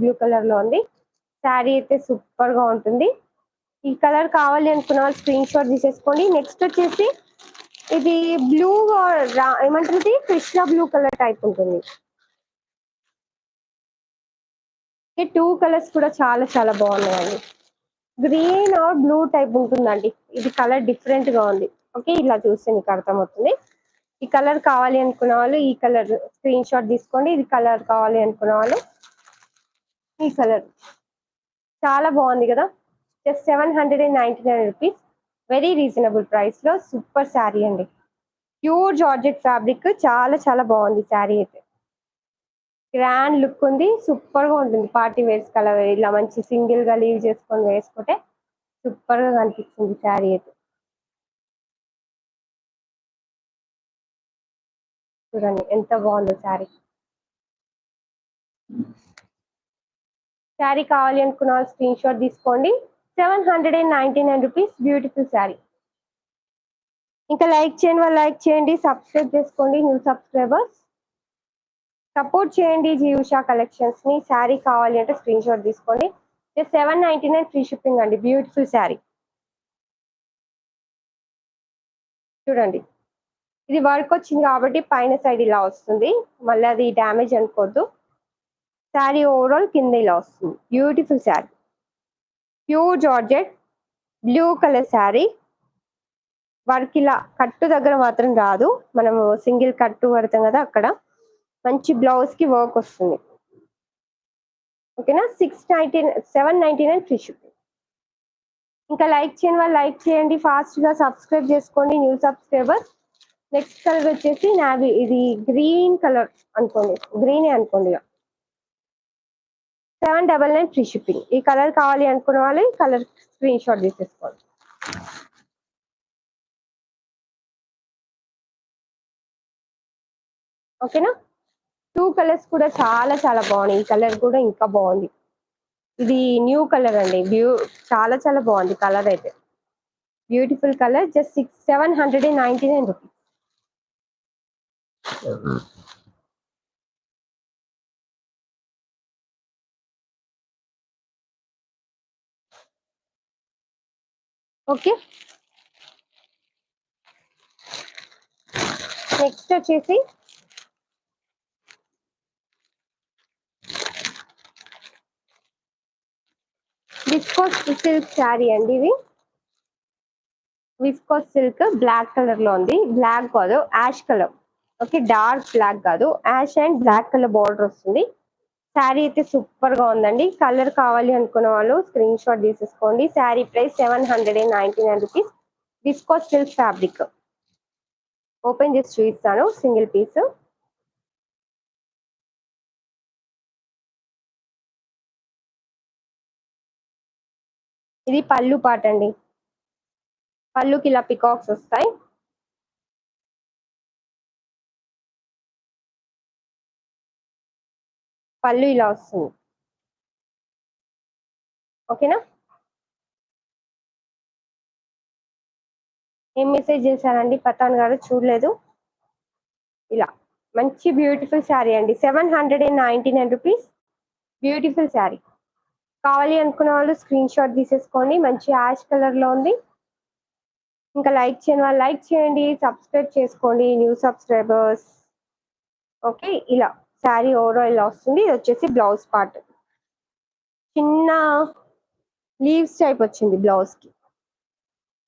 Blue కలర్లో ఉంది. శారీ అయితే సూపర్గా ఉంటుంది. ఈ కలర్ కావాలి అనుకున్న వాళ్ళు స్క్రీన్ షాట్ తీసేసుకోండి. నెక్స్ట్ వచ్చేసి ఇది బ్లూ ఏమంటుంది కృష్ణ బ్లూ కలర్ టైప్ ఉంటుంది. ఈ టూ కలర్స్ కూడా చాలా చాలా బాగున్నాయండి. గ్రీన్ ఆర్ బ్లూ టైప్ ఉంటుందండి. ఇది కలర్ డిఫరెంట్గా ఉంది. ఓకే ఇలా చూస్తే మీకు అర్థమవుతుంది. ఈ కలర్ కావాలి అనుకున్న వాళ్ళు ఈ కలర్ స్క్రీన్ షాట్ తీసుకోండి. ఇది కలర్ కావాలి అనుకున్న వాళ్ళు ఈ కలర్. చాలా బాగుంది కదా? Just seven hundred and ninety nine rupees. Very reasonable ప్రైస్లో సూపర్ శారీ అండి. ప్యూర్ జార్జెట్ ఫ్యాబ్రిక్ చాలా చాలా బాగుంది శారీ అయితే. గ్రాండ్ లుక్ ఉంది సూపర్గా ఉంటుంది. పార్టీ వేర్స్ కలర్ ఇలా మంచి సింగిల్గా లీవ్ చేసుకొని వేసుకుంటే సూపర్గా కనిపిస్తుంది శారీ అయితే. చూడండి ఎంత బాగుందో శారీ శారీ కావాలి అనుకున్న వాళ్ళు స్క్రీన్ షాట్ తీసుకోండి. Seven hundred and ninety nine rupees beautiful sari. ఇంకా లైక్ చేయండి వాళ్ళు లైక్ చేయండి సబ్స్క్రైబ్ చేసుకోండి న్యూ సబ్స్క్రైబర్స్. సపోర్ట్ చేయండి జీవుషా కలెక్షన్స్ని. శారీ కావాలి అంటే స్క్రీన్ షాట్ తీసుకోండి. Seven ninety nine free shipping అండి బ్యూటిఫుల్ శారీ. చూడండి. ఇది వర్క్ వచ్చింది కాబట్టి పైన సైడ్ ఇలా వస్తుంది. మళ్ళీ అది డ్యామేజ్ అనుకోవద్దు శారీ ఓవరాల్ కింద ఇలా వస్తుంది. Beautiful sari. Pure georgette blue colour sari. Work ఇలా కట్టు దగ్గర మాత్రం రాదు. మనము సింగిల్ కట్టు పడతాం కదా అక్కడ. మంచి బ్లౌజ్కి వర్క్ వస్తుంది. ఓకేనా? Six ninety seven ninety nine free shipping ఇంకా లైక్ చేయని వాళ్ళు లైక్ చేయండి. ఫాస్ట్గా సబ్స్క్రైబ్ చేసుకోండి. న్యూ సబ్స్క్రైబర్ నెక్స్ట్ కలర్ వచ్చేసి నావి. ఇది గ్రీన్ కలర్ అనుకోండి. గ్రీనే అనుకోండి ఇక. Seven double nine free shipping. ఈ కలర్ కావాలి అనుకున్న వాళ్ళు ఈ కలర్ స్క్రీన్ షాట్ తీసేసుకోండి. ఓకేనా? టూ కలర్స్ కూడా చాలా చాలా బాగున్నాయి. ఈ కలర్ కూడా ఇంకా బాగుంది. ఇది న్యూ కలర్ అండి. బ్యూ చాలా చాలా బాగుంది కలర్ అయితే. Beautiful colour. Just six seven hundred and ninety nine rupees. Okay. Next వచ్చేసి విస్కోస్ సిల్క్ శారీ అండి ఇది. విస్కోస్ సిల్క్ బ్లాక్ కలర్లో ఉంది. బ్లాక్ కాదు ash colour. Okay dark black కాదు. Ash and black colour border వస్తుంది. శారీ అయితే సూపర్గా ఉందండి. కలర్ కావాలి అనుకున్న వాళ్ళు స్క్రీన్ షాట్ తీసేసుకోండి. Sari price seven hundred and ninety nine rupees viscose silk fabric open చేసి చూపిస్తాను. సింగిల్ పీస్ ఇది పళ్ళు పాట అండి పళ్ళుకి ఇలా పికాక్స్ వస్తాయి. పళ్ళు ఇలా వస్తుంది. ఓకేనా? ఏం మెసేజ్ చేశారండి? పతాన్ గారు చూడలేదు. ఇలా మంచి బ్యూటిఫుల్ శారీ అండి. Seven hundred and ninety nine rupees beautiful sari కావాలి అనుకున్న వాళ్ళు స్క్రీన్ షాట్ తీసేసుకోండి. మంచి యాష్ కలర్లో ఉంది. ఇంకా లైక్ చేయని వాళ్ళు లైక్ చేయండి. సబ్స్క్రైబ్ చేసుకోండి. న్యూ సబ్స్క్రైబర్స్ ఓకే ఇలా. శారీ ఓవరాల్ ఇలా వస్తుంది ఇది వచ్చేసి బ్లౌజ్ పార్ట్ చిన్న లీవ్స్ టైప్ వచ్చింది బ్లౌజ్కి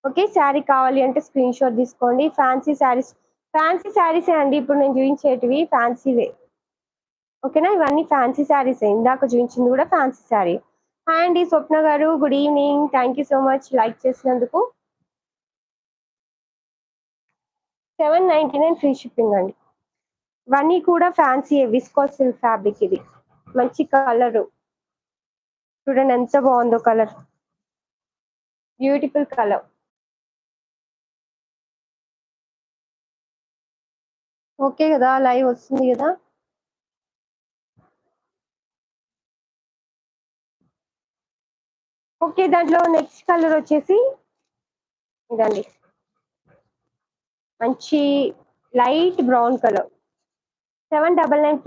ఓకే శారీ కావాలి అంటే స్క్రీన్ షాట్ తీసుకోండి. ఫ్యాన్సీ శారీస్ ఫ్యాన్సీ శారీసే అండి? ఇప్పుడు నేను చూపించేటివి ఫ్యాన్సీవే ఓకేనా ఇవన్నీ ఫ్యాన్సీ శారీసే ఇందాక చూపించింది కూడా ఫ్యాన్సీ శారీ హాయ్ అండి స్వప్న గారు. Good evening thank you so much like చేసినందుకు. Seven ninety nine free shipping అండి. ఇవన్నీ కూడా ఫ్యాన్సీ విస్కోస్ సిల్క్ ఫ్యాబ్రిక్ ఇది మంచి కలర్ చూడండి ఎంత బాగుందో కలర్ బ్యూటిఫుల్ కలర్ ఓకే కదా లైవ్ వస్తుంది కదా? ఓకే దాంట్లో నెక్స్ట్ కలర్ వచ్చేసి ఇదండి. మంచి light brown colour seven double nine